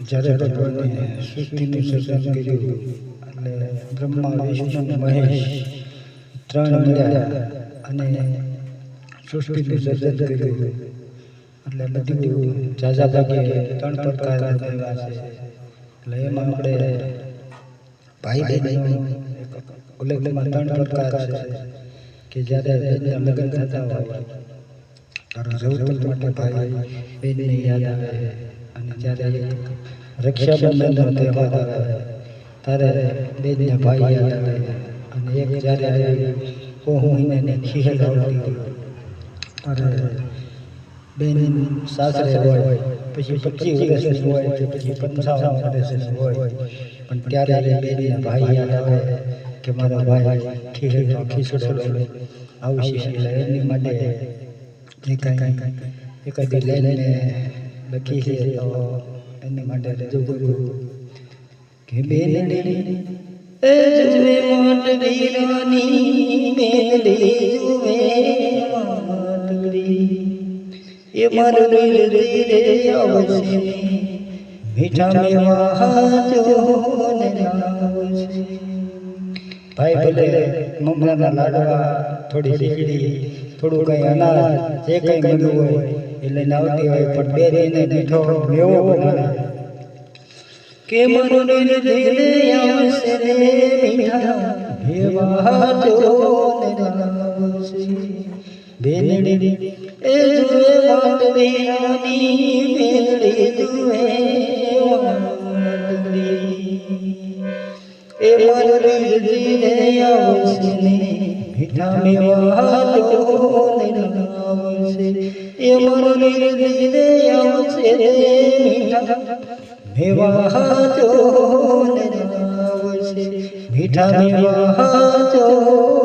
જ્યારે ભગવાને સૃષ્ટિનું સર્જન કર્યું એટલે બ્રહ્મા વિષ્ણુ મહેશ ત્રણ મળ્યા અને સૃષ્ટિનું સર્જન કર્યું. એટલે બધું ઝાઝા ત્રણ પ્રકાર બનાવ્યા છે. એટલે એમાં આપણે ભાઈ બહેનો ઉલ્લેખમાં ત્રણ પ્રકાર છે કે જ્યારે લગ્ન થતા હોય તારો જવતલ માટે ભાઈ બેનને યાદ આવે. અને જ્યારે એક રક્ષાબંધનનો તહેવાર આવે ત્યારે બેનને ભાઈ યાદ આવે અને એક જ્યારે ઓહ મહિનાની ખીહેલ આવતી હોય ત્યારે બેન સાસરે હોય પછી પચીસ વર્ષની હોય કે પછી પંચાવન વર્ષની હોય પણ ત્યારે બેનને ભાઈ યાદ આવે કે મારો ભાઈ ખીહેલનો ખીસડો આવશે એટલે એની માટે જે કાંઈ એકાદી લઈને લખી છે તો એની માટે રજૂ કરું. કે બેન એ જુએ મોટડી રાની મેલી જુએ મીઠા મેવા જો ને ભાઈ ભલે મમરાના લાડવા થોડી શીખડી થોડું કંઈ અનાજ, જે કંઈ મળ્યું હોય એ લઈને આવતી હોય પણ બે રહીને મીઠો મેવો બનાવે. કે મારું દિલ એ જુએ વાટડી ভিটামি এমনের দিনে আছে রে বিবাহ চলে ভিটামি বিবাহ চলে